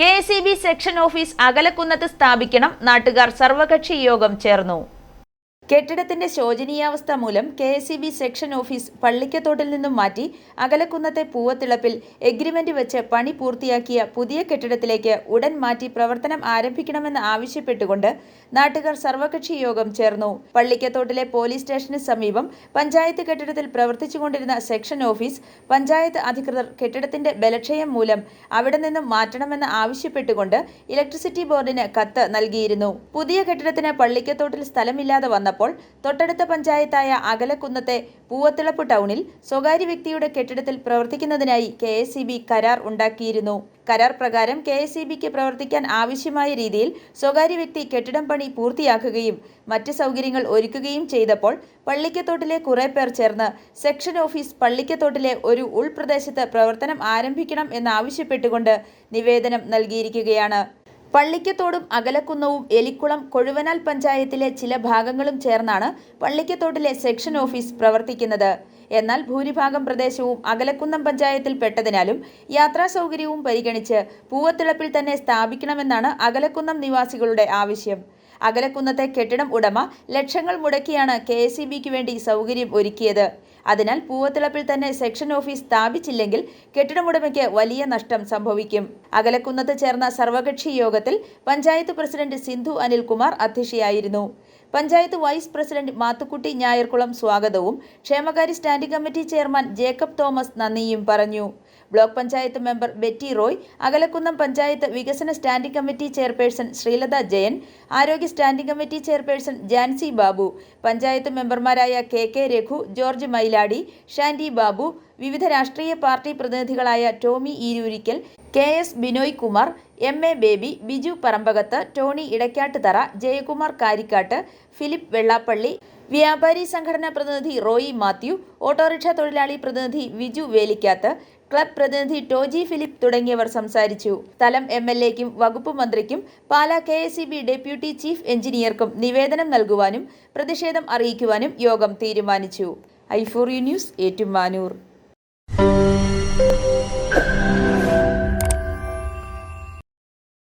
K section office അകലക്കുന്നത്ത് സ്ഥാപിക്കണം. നാട്ടുകാർ സർവകക്ഷി യോഗം ചേർന്നു. കെട്ടിടത്തിന്റെ ശോചനീയാവസ്ഥ മൂലം K S B section office പള്ളിക്കത്തോട്ടിൽ നിന്നും മാറ്റി അകലക്കുന്നത്തെ പൂവത്തിളപ്പിൽ എഗ്രിമെന്റ് വെച്ച് പണി പൂർത്തിയാക്കിയ പുതിയ കെട്ടിടത്തിലേക്ക് ഉടൻ മാറ്റി പ്രവർത്തനം ആരംഭിക്കണമെന്ന് ആവശ്യപ്പെട്ടുകൊണ്ട് നാട്ടുകാർ സർവകക്ഷി യോഗം ചേർന്നു. പള്ളിക്കത്തോട്ടിലെ പോലീസ് സ്റ്റേഷന് സമീപം പഞ്ചായത്ത് കെട്ടിടത്തിൽ പ്രവർത്തിച്ചുകൊണ്ടിരുന്ന സെക്ഷൻ ഓഫീസ് പഞ്ചായത്ത് അധികൃതർ കെട്ടിടത്തിന്റെ ബലക്ഷയം മൂലം അവിടെ നിന്നും മാറ്റണമെന്ന് ആവശ്യപ്പെട്ടുകൊണ്ട് ഇലക്ട്രിസിറ്റി ബോർഡിന് കത്ത് നൽകിയിരുന്നു. പുതിയ കെട്ടിടത്തിന് പള്ളിക്കത്തോട്ടിൽ സ്ഥലമില്ലാതെ വന്നപ്പോൾ തൊട്ടടുത്ത പഞ്ചായത്തായ അകലക്കുന്നത്തെ പൂവത്തിളപ്പ് ടൗണിൽ സ്വകാര്യ വ്യക്തിയുടെ കെട്ടിടത്തിൽ പ്രവർത്തിക്കുന്നതിനായി കെ കരാർ ഉണ്ടാക്കിയിരുന്നു. കരാർ പ്രകാരം കെ പ്രവർത്തിക്കാൻ ആവശ്യമായ രീതിയിൽ സ്വകാര്യ വ്യക്തി കെട്ടിടം പണി പൂർത്തിയാക്കുകയും മറ്റ് സൗകര്യങ്ങൾ ഒരുക്കുകയും ചെയ്തപ്പോൾ പള്ളിക്കത്തോട്ടിലെ കുറെ പേർ ചേർന്ന് സെക്ഷൻ ഓഫീസ് പള്ളിക്കത്തോട്ടിലെ ഒരു ഉൾപ്രദേശത്ത് പ്രവർത്തനം ആരംഭിക്കണം എന്നാവശ്യപ്പെട്ടുകൊണ്ട് നിവേദനം നൽകിയിരിക്കുകയാണ്. പള്ളിക്കത്തോടും അകലക്കുന്നവും എലിക്കുളം കൊഴുവനാൽ പഞ്ചായത്തിലെ ചില ഭാഗങ്ങളും ചേർന്നാണ് പള്ളിക്കത്തോട്ടിലെ സെക്ഷൻ ഓഫീസ് പ്രവർത്തിക്കുന്നത്. എന്നാൽ ഭൂരിഭാഗം പ്രദേശവും അകലക്കുന്നം പഞ്ചായത്തിൽപ്പെട്ടതിനാലും യാത്രാ സൗകര്യവും പരിഗണിച്ച് പൂവത്തിളപ്പിൽ തന്നെ സ്ഥാപിക്കണമെന്നാണ് അകലക്കുന്നം നിവാസികളുടെ ആവശ്യം. അകലക്കുന്നത്തെ കെട്ടിടം ഉടമ ലക്ഷങ്ങൾ മുടക്കിയാണ് കെ വേണ്ടി സൗകര്യം ഒരുക്കിയത്. അതിനാൽ പൂവത്തിളപ്പിൽ തന്നെ സെക്ഷൻ ഓഫീസ് സ്ഥാപിച്ചില്ലെങ്കിൽ കെട്ടിടമുടമയ്ക്ക് വലിയ നഷ്ടം സംഭവിക്കും. അകലക്കുന്നത്ത് ചേർന്ന സർവകക്ഷി യോഗത്തിൽ പഞ്ചായത്ത് പ്രസിഡന്റ് സിന്ധു അനിൽകുമാർ അധ്യക്ഷയായിരുന്നു. പഞ്ചായത്ത് വൈസ് പ്രസിഡന്റ് മാത്തുക്കുട്ടി ഞായർക്കുളം സ്വാഗതവും ക്ഷേമകാര്യ standing committee chairman Jacob Thomas നന്ദിയും പറഞ്ഞു. ബ്ലോക്ക് പഞ്ചായത്ത് മെമ്പർ ബെറ്റി റോയ് അകലക്കുന്നം പഞ്ചായത്ത് വികസന standing committee chairperson Sreelatha Jayan ആരോഗ്യ standing committee chairperson Jancy Babu panchayat മെമ്പർമാരായ കെ കെ രഘു ജോർജ് മൈലാടി ഷാൻഡി ബാബു വിവിധ രാഷ്ട്രീയ party പ്രതിനിധികളായ Tomy Eerurickal K S Binoy Kumar M A Baby Biju Parambakath Tony Idaykattuthara Jayakumar Karikkattu Philip Vellappally വ്യാപാരി സംഘടനാ പ്രതിനിധി Roy Mathew autorickshaw തൊഴിലാളി പ്രതിനിധി Viju Velikkath club പ്രതിനിധി ടോജി ഫിലിപ്പ് തുടങ്ങിയവർ സംസാരിച്ചു. സ്ഥലം എം എൽ എക്കും വകുപ്പ് മന്ത്രിക്കും Pala K S deputy chief എഞ്ചിനീയർക്കും നിവേദനം നൽകുവാനും പ്രതിഷേധം അറിയിക്കുവാനും യോഗം തീരുമാനിച്ചു. ഐഫോറി ന്യൂസ് ഏറ്റുമാനൂർ.